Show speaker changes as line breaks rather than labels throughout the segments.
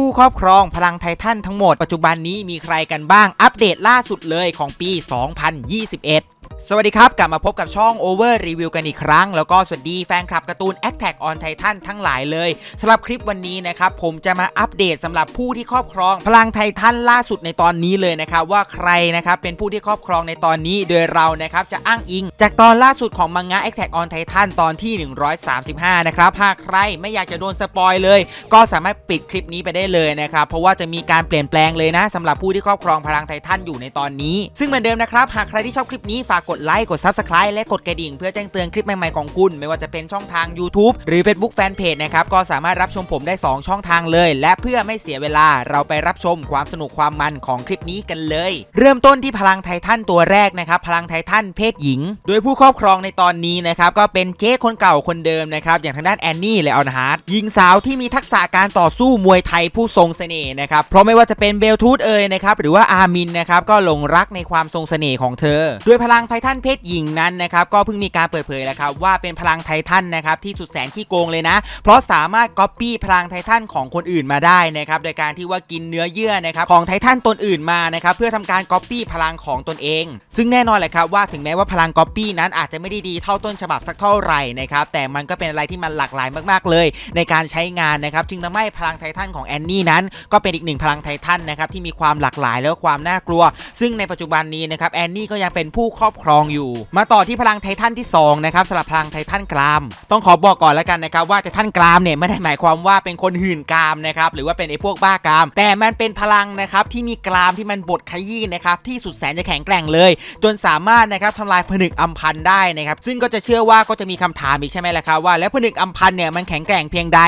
ผู้ครอบครองพลังไททันทั้งหมดปัจจุบันนี้มีใครกันบ้างอัปเดตล่าสุดเลยของปี 2021 สวัสดีครับ กลับมาพบกับช่อง Over Review กันอีกครั้ง แล้วก็สวัสดีแฟนคลับการ์ตูน Attack on Titan ทั้งหลายเลยสำหรับคลิปวันนี้นะครับ ผมจะมาอัปเดตสำหรับผู้ที่ครอบครอง พลังไททันล่าสุดในตอนนี้เลยนะครับ ว่าใครนะครับเป็นผู้ที่ครอบครองในตอนนี้โดยเรานะครับจะอ้างอิง จากตอนล่าสุดของมังงะ Attack on Titan ตอนที่ 135 นะครับหากใครไม่อยากจะโดนสปอยเลย ก็สามารถปิดคลิปนี้ไปได้เลยนะครับเพราะว่าจะมีการเปลี่ยนแปลงเลยนะสำหรับผู้ที่ครอบครองพลังไททันอยู่ในตอนนี้ ซึ่งเหมือนเดิมนะครับหากใครที่ชอบคลิปนี้ฝากกดไลค์กด Subscribe และกดกระดิ่งเพื่อแจ้งเตือนคลิปใหม่ๆของคุณ ไม่ว่าจะเป็นช่องทาง YouTube หรือ Facebook Fanpage นะครับก็สามารถรับชมผมได้ 2 ช่องทางเลย และเพื่อไม่เสียเวลาเราไปรับชมความสนุกความมันของคลิปนี้กันเลย เริ่มต้นที่พลังไททันตัวแรกนะครับพลังไททันเพศหญิง โดยผู้ครอบครองในตอนนี้นะครับก็เป็นเจ๊คนเก่าคนเดิมนะครับอย่างทางด้านแอนนี่และออนฮาร์ดหญิงสาวที่มีทักษะการต่อสู้มวยไทยผู้ทรงเสน่ห์นะครับเพราะไม่ว่าจะเป็นเบลทูธเอ่ยนะครับหรือว่าอามินนะครับก็หลงรักในความทรงเสน่ห์ของเธอ ด้วยพลังไททันเพศหญิงนั้นนะครับก็เพิ่งมีการเปิดเผยแล้วครับว่าเป็นพลังไททันนะครับที่สุดแสนขี้โกงเลยนะ เพราะสามารถก๊อปปี้พลังไททันของคนอื่นมาได้นะครับโดยการที่ว่ากินเนื้อเยื่อนะครับของไททันตนอื่นมานะครับเพื่อทำการก๊อปปี้พลังของตนเอง ซึ่งแน่นอนแหละครับว่าถึงแม้ว่าพลังก๊อปปี้นั้นอาจจะไม่ได้ดีเท่าต้นฉบับสักเท่าไหร่นะครับแต่มันก็เป็นอะไรที่มันหลากหลายมากๆเลย ในการใช้งานนะครับจึงทำให้พลังไททันของแอนนี่นั้น ก็เป็นอีกหนึ่งพลังไททันนะครับที่มีความหลากหลายและความน่ากลัว ซึ่งในปัจจุบันนี้นะครับแอนนี่ก็ยังเป็นผู้ครอบครองอยู่ มาต่อที่พลังไททันที่สองนะครับสำหรับพลังไททันกราม ต้องขอบอกก่อนแล้วกันนะครับว่าไททันกรามเนี่ยไม่ได้หมายความว่าเป็นคนหื่นกรามนะครับหรือว่าเป็นไอ้พวกบ้ากราม แต่มันเป็นพลังนะครับที่มีกรามที่มันบดขยี้นะครับที่สุดแสนจะแข็งแกร่งเลย จนสามารถนะครับทำลายผนึกอัมพันได้นะครับซึ่งก็จะเชื่อว่าก็จะมีคำถามอีกใช่ไหมล่ะครับว่าแล้วผนึกอัมพันเนี่ยมันแข็งแกร่งเพียงใด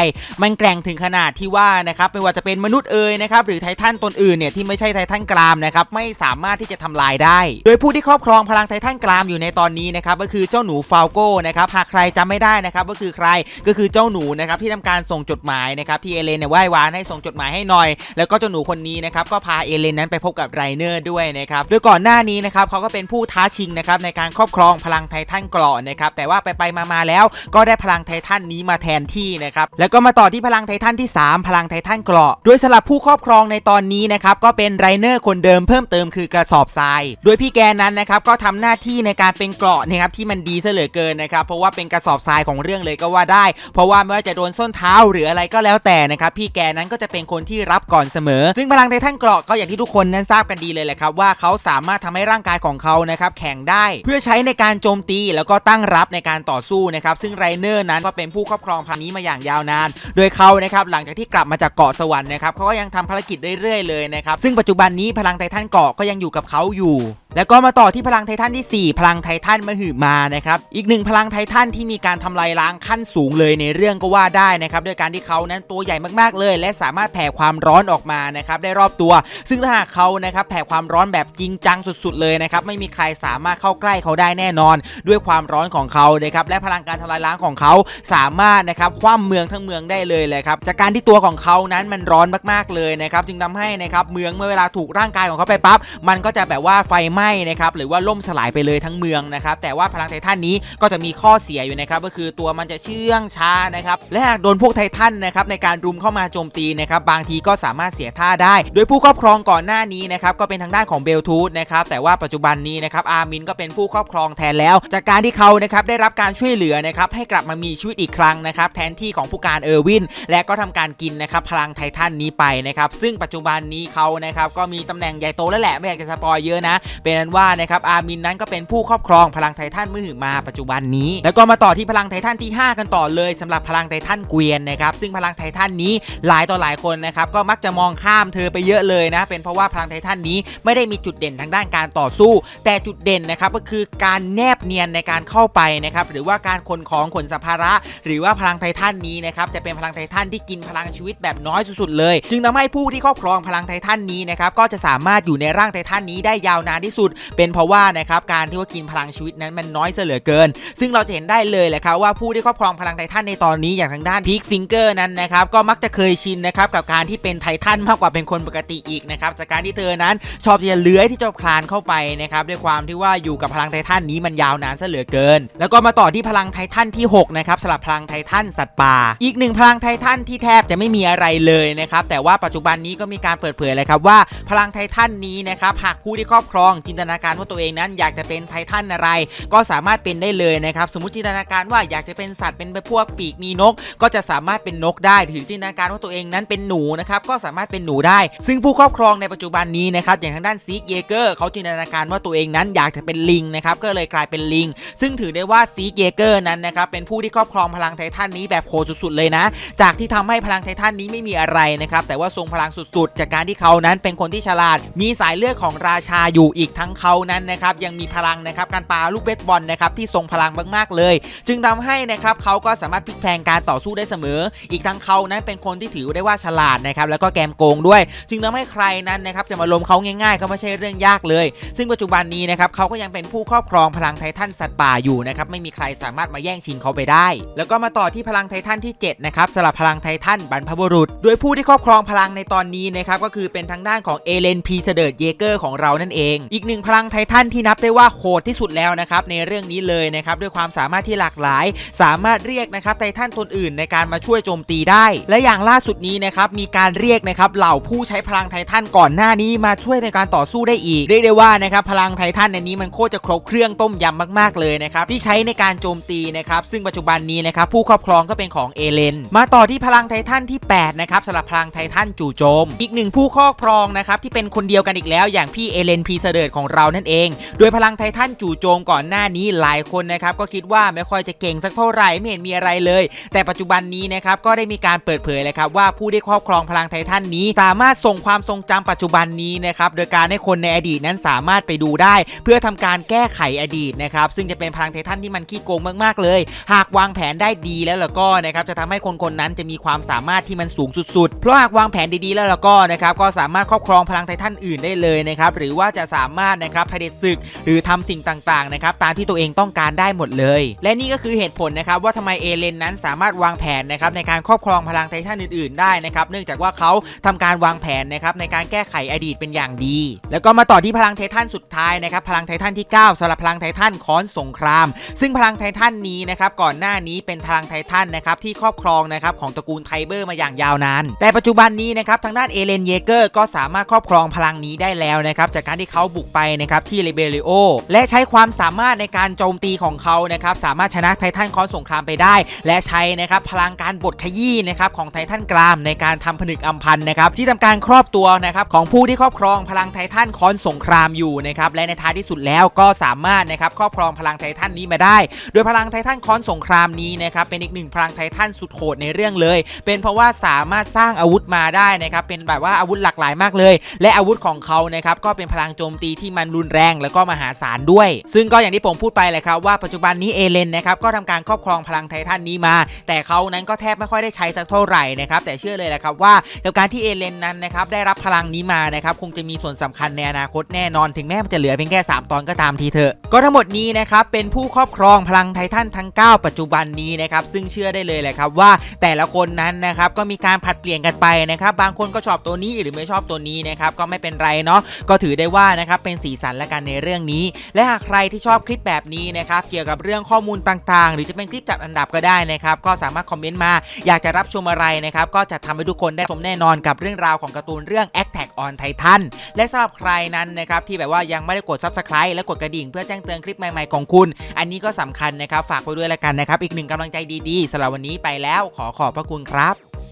มันแกร่งถึงขนาดที่ว่านะครับไม่ว่าจะเป็นมนุษย์เอ่ยนะครับหรือไททันตนอื่นเนี่ยที่ไม่ใช่ไททันกรามนะครับไม่สามารถที่จะทำลายได้ โดยผู้ที่ครอบครองพลังไททันกรามอยู่ในตอนนี้นะครับก็คือเจ้าหนูฟาลโก้นะครับหากใครจำไม่ได้นะครับก็คือใครก็คือเจ้าหนูนะครับที่ทำการส่งจดหมายนะครับที่เอเลนเนี่ยไหว้วานให้ส่งจดหมายให้หน่อย แล้วก็เจ้าหนูคนนี้นะครับก็พาเอเลนนั้นไปพบกับไรเนอร์ด้วยนะครับโดยก่อนหน้านี้นะครับเขาก็เป็นผู้ท้าชิงนะครับในการครอบครองพลังไททันเกราะนะครับแต่ว่าไปไปๆมาแล้วก็ได้พลังไททันนี้มาแทนที่นะครับแล้วก็มาต่อที่พลังไททันที่ 3 พลังไททันเกราะโดยสำหรับผู้ครอบครองในตอนนี้นะครับก็เป็นไรเนอร์คนเดิมเพิ่มเติมคือกระสอบทราย โดยพี่แกนั้นนะครับก็ทำหน้าที่ในการเป็นเกราะนะครับที่มันดีซะเหลือเกินนะครับเพราะว่าเป็นกระสอบทรายของเรื่องเลยก็ว่าได้ เพราะว่าไม่ว่าจะโดนส้นเท้าหรืออะไรก็แล้วแต่นะครับพี่แกนั้นก็จะเป็นคนที่รับก่อนเสมอ ซึ่งพลังไททันเกราะก็อย่างที่ทุกคนนั้นทราบกันดีเลยแหละครับว่าเขาสามารถทำให้ร่างกายของเขานะครับแข็งได้ เพื่อใช้ในการโจมตีแล้วก็ตั้งรับในการต่อสู้นะครับซึ่งไรเนอร์นั้นก็เป็นผู้ครอบครองพันนี้มาอย่างยาวนาน โดยเขานะครับหลังจากที่กลับมาจากเกาะสวรรค์นะครับเขาก็ยังทำภารกิจเรื่อยๆเลยนะครับซึ่งปัจจุบันนี้พลังไททันเกาะก็ยังอยู่กับเขาอยู่แล้วก็มาต่อที่พลังไททันที่ 4 พลังไททันมหึมานะครับอีกหนึ่งพลังไททันที่มีการทำลายล้างขั้นสูงเลยในเรื่องก็ว่าได้นะครับด้วยการที่เขานั้นตัวใหญ่มากๆเลย และสามารถแผ่ความร้อนออกมานะครับได้รอบตัว ซึ่งถ้าหากเขานะครับแผ่ความร้อนแบบจริงจังสุดๆเลยนะครับไม่มีใครสามารถเข้าใกล้เขาได้แน่นอน ด้วยความร้อนของเขานะครับและพลังการทำลายล้างของเขาสามารถนะครับคว่ำเมืองทั้งเมืองได้เลยเลยครับจากการที่ตัวของเขานั้นมันร้อนมากๆเลยนะครับจึงทำให้นะครับเมืองเมื่อเวลาถูกร่างกายของเขาไปปั๊บมันก็จะแบบว่าไฟไหม้นะครับหรือว่าล่มสลายไปเลยทั้งเมืองนะครับแต่ว่าพลังไททันนี้ก็จะมีข้อเสียอยู่นะครับก็คือตัวมันจะเชื่องช้านะครับและหากโดนพวกไททันนะครับในการรุมเข้ามาโจมตีนะครับบางทีก็สามารถเสียท่าได้ โดยผู้ครอบครองก่อนหน้านี้นะครับก็เป็นทางด้านของเบลทูธนะครับแต่ว่าปัจจุบันนี้นะครับอาร์มินก็เป็นผู้ครอบครองแทนแล้ว จากการที่เขานะครับได้รับการช่วยเหลือนะครับให้กลับมามีชีวิตอีกครั้งนะครับแทนที่ของผู้การเออร์วิน และก็ทำการกินนะครับพลังไททันนี้ไปนะครับซึ่งปัจจุบันนี้เขานะครับก็มีตำแหน่งใหญ่โตแล้วแหละไม่อยากจะสปอยเยอะนะเป็นนั้นว่านะครับอาร์มินนั้นก็เป็นผู้ครอบครองพลังไททันมือมาปัจจุบันนี้ แล้วก็มาต่อที่พลังไททันที่ 5 กันต่อเลยสำหรับพลังไททันเกวียนนะครับซึ่งพลังไททันนี้หลายต่อหลายคนนะครับก็มักจะมองข้ามเธอไปเยอะเลยนะเป็นเพราะว่าพลังไททันนี้ไม่ได้มีจุดเด่นทางด้านการต่อสู้ แต่จุดเด่นนะครับก็คือการแนบเนียนในการเข้าไปนะครับหรือว่าการขนของขนสัมภาระ หรือว่าพลังไททันนี้นะครับจะเป็นพลังไททันที่กินพลังชีวิตแบบน้อยสุดๆเลย จึงทำให้ผู้ที่ครอบครองพลังไททันนี้นะครับก็จะสามารถอยู่ในร่างไททันนี้ได้ยาวนานที่สุดสุด เป็นเพราะว่านะครับการที่ว่ากินพลังชีวิตนั้นมันน้อยเสเหลือเกิน ซึ่งเราจะเห็นได้เลยแหละครับว่าผู้ที่ครอบครองพลังไททันในตอนนี้อย่างทางด้านพีคฟิงเกอร์นั้นนะครับก็มักจะเคยชินนะครับกับการที่เป็นไททันมากกว่าเป็นคนปกติอีกนะครับจากการที่เธอนั้นชอบจะเลื้อยที่จะคลานเข้าไปนะครับด้วยความที่ว่าอยู่กับพลังไททันนี้มันยาวนานเหลือเกิน แล้วก็มาต่อที่พลังไททันที่6นะครับสำหรับพลังไททันสัตว์ป่า อีกหนึ่งพลังไททันที่แทบจะไม่มีอะไรเลยนะครับแต่ว่าปัจจุบันนี้ก็มีการเปิดเผยเลยครับว่าพลังไททันนี้นะครับหากผู้ที่ครอบครองจินตนาการว่าตัวเองนั้น อยากจะเป็นไททันอะไร ก็สามารถเป็นได้เลยนะครับ สมมติจินตนาการว่าอยากจะเป็นสัตว์เป็นพวกปีกมีนก ก็จะสามารถเป็นนกได้ถือจินตนาการว่าตัวเองนั้นเป็นหนูนะครับก็สามารถเป็นหนูได้ ซึ่งผู้ครอบครองในปัจจุบันนี้นะครับอย่างทางด้านซีกเยเกอร์เขาจินตนาการว่าตัวเองนั้นอยากจะเป็นลิงนะครับก็เลยกลายเป็นลิง ซึ่งถือได้ว่าซีกเยเกอร์นั้นนะครับเป็นผู้ที่ครอบครองพลังไททันนี้แบบโคตรสุดๆเลยนะ จากที่ทำให้พลังไททันนี้ไม่มีอะไรนะครับแต่ว่าทรงพลังสุดๆ จากการที่เขานั้นเป็นคนที่ฉลาด มีสายเลือดของราชาอยู่อีกทั้งเขานั้นนะครับยังมีพลังนะครับการปาลูกเบสบอลนะครับที่ทรงพลังมากๆเลย จึงทำให้นะครับเขาก็สามารถพลิกแพลงการต่อสู้ได้เสมอ อีกทั้งเขานั้นเป็นคนที่ถือได้ว่าฉลาดนะครับแล้วก็แกมโกงด้วย จึงทำให้ใครนั้นนะครับจะมาล้มเขาง่ายๆก็ไม่ใช่เรื่องยากเลย ซึ่งปัจจุบันนี้นะครับเขาก็ยังเป็นผู้ครอบครองพลังไททันสัตว์ป่าอยู่นะครับไม่มีใครสามารถมาแย่งชิงเขาไปได้ แล้วก็มาต่อที่พลังไททันที่7นะครับสำหรับพลังไททันบรรพบุรุษ โดยผู้ที่ครอบครองพลังในตอนนี้นะครับก็คือเป็นทางด้านของเอเลนพีเสเดิร์ดเยเกอร์ของเรานั่นเอง อีกหนึ่งพลังไททันที่นับได้ว่าโหดที่สุดแล้วนะครับในเรื่องนี้เลยนะครับด้วยความสามารถที่หลากหลาย สามารถเรียกนะครับไททันตนอื่นในการมาช่วยโจมตีได้ และอย่างล่าสุดนี้นะครับมีการเรียกนะครับเหล่าผู้ใช้พลังไททันก่อนหน้านี้มาช่วยในการต่อสู้ได้อีกเรียกได้ว่านะครับพลังไททันในนี้มันโคตรจะครบเครื่องต้มยำมากๆเลยนะครับที่ใช้ในการโจมตีนะครับซึ่งปัจจุบันนี้นะครับผู้ครอบครองก็เป็นของเอเลนมาต่อที่พลังไททันที่8นะครับสำหรับพลังไททันจู่โจม อีกหนึ่งผู้ครอบครองนะครับที่เป็นคนเดียวกันอีกแล้ว อย่างพี่เอเลนพีเสดิร์ดของเรานั่นเอง โดยพลังไททันจู่โจมก่อนหน้านี้หลายคนนะครับก็คิดว่าไม่ค่อยจะเก่งสักเท่าไหร่ไม่เห็นมีอะไรเลย แต่ปัจจุบันนี้นะครับก็ได้มีการเปิดเผยเลยครับว่าผู้ที่ครอบครองพลังไททันนี้ สามารถส่งความทรงจำปัจจุบันนี้นะครับโดยการให้คนในอดีตนั้นสามารถไปดูได้ เพื่อทำการแก้ไขอดีตนะครับซึ่งจะเป็นพลังไททันที่มันขี้โกงมากๆเลย หากวางแผนได้ดีแล้วล่ะก็นะครับจะทำให้คนคนนั้นจะมีความสามารถที่มันสูงสุดๆ เพราะหากวางแผนดีๆแล้วล่ะก็นะครับก็สามารถครอบครองพลังไททันอื่นได้เลยนะครับหรือว่าจะสามารถนะครับเผด็จศึก หรือทำสิ่งต่างๆนะครับตามที่ตัวเองต้องการได้หมดเลย และนี่ก็คือเหตุผลนะครับว่าทำไมเอเลนนั้นสามารถวางแผนนะครับในการครอบครองพลังไททันอื่นๆได้นะครับเนื่องจากว่าเขาทำการวางแผนนะครับในการแก้ไขอดีตเป็นอย่างดี แล้วก็มาต่อที่พลังไททันสุดท้ายนะครับพลังไททันที่ 9สำหรับพลังไททันค้อนสงคราม ซึ่งพลังไททันนี้นะครับก่อนหน้านี้เป็นพลังไททันนะครับที่ครอบครองนะครับของตระกูลไทเบอร์มาอย่างยาวนาน แต่ปัจจุบันนี้นะครับทางด้านเอเลนเยเกอร์ก็สามารถครอบครองพลังนี้ได้แล้วนะครับจากการที่เขาบุกไปนะครับที่เลเบริโอและใช้ความสามารถในการโจมตีของเขานะครับสามารถชนะไททันคอนสงครามไปได้ และใช้นะครับพลังการบดขยี้นะครับของไททันกรามในการทำผนึกอัมพันธ์นะครับที่ทำการครอบตัวนะครับของผู้ที่ครอบครองพลังไททันคอนสงครามอยู่นะครับและในท้ายที่สุดแล้วก็สามารถนะครับครอบครองพลังไททันนี้มาได้ โดยพลังไททันคอนสงครามนี้นะครับเป็นอีกหนึ่งพลังไททันสุดโหดในเรื่องเลย เป็นเพราะว่าสามารถสร้างอาวุธมาได้นะครับเป็นแบบว่าอาวุธหลากหลายมากเลย และอาวุธของเขานะครับก็เป็นพลังโจมตีที่มันรุนแรงแล้วก็มหาศาลด้วย ซึ่งก็อย่างที่ผมพูดไปแหละครับว่าปัจจุบันนี้เอเลนนะครับก็ทำการครอบครองพลังไททันนี้มา แต่เขานั้นก็แทบไม่ค่อยได้ใช้สักเท่าไหร่นะครับแต่เชื่อเลยแหละครับว่ากับการที่เอเลนนั้นนะครับได้รับพลังนี้มานะครับคงจะมีส่วนสำคัญในอนาคตแน่นอนถึงแม้มันจะเหลือเพียงแค่ 3 ตอนก็ตามทีเถอะก็ทั้งหมดนี้นะครับเป็นผู้ครอบครองพลังไททันทั้ง 9 ปัจจุบันนี้นะครับซึ่งเชื่อได้เลยแหละครับว่าแต่ละคนนั้นนะครับก็มีการผัดเปลี่ยนกันไปนะครับบางคนก็ชอบตัวนี้หรือไม่ชอบตัวนี้นะครับก็ไม่เป็นไรเนาะก็ถือได้ว่านะครับเป็นสีสันและกันในเรื่องนี้ และหากใครที่ชอบคลิปแบบนี้นะครับเกี่ยวกับเรื่องข้อมูลต่างๆ หรือจะเป็นคลิปจัดอันดับก็ได้นะครับก็สามารถคอมเมนต์มาอยากจะรับชมอะไรนะครับก็จะทำให้ทุกคนได้ชมแน่นอนกับเรื่องราวของการ์ตูนเรื่อง Attack on Titan และสำหรับใครนั้นนะครับที่แบบว่ายังไม่ได้กด Subscribe และกดกระดิ่งเพื่อแจ้งเตือนคลิปใหม่ๆของคุณ อันนี้ก็สำคัญนะครับฝากไว้ด้วยละกันนะครับอีกหนึ่งกำลังใจดีๆสำหรับวันนี้ไปแล้วขอขอบพระคุณครับ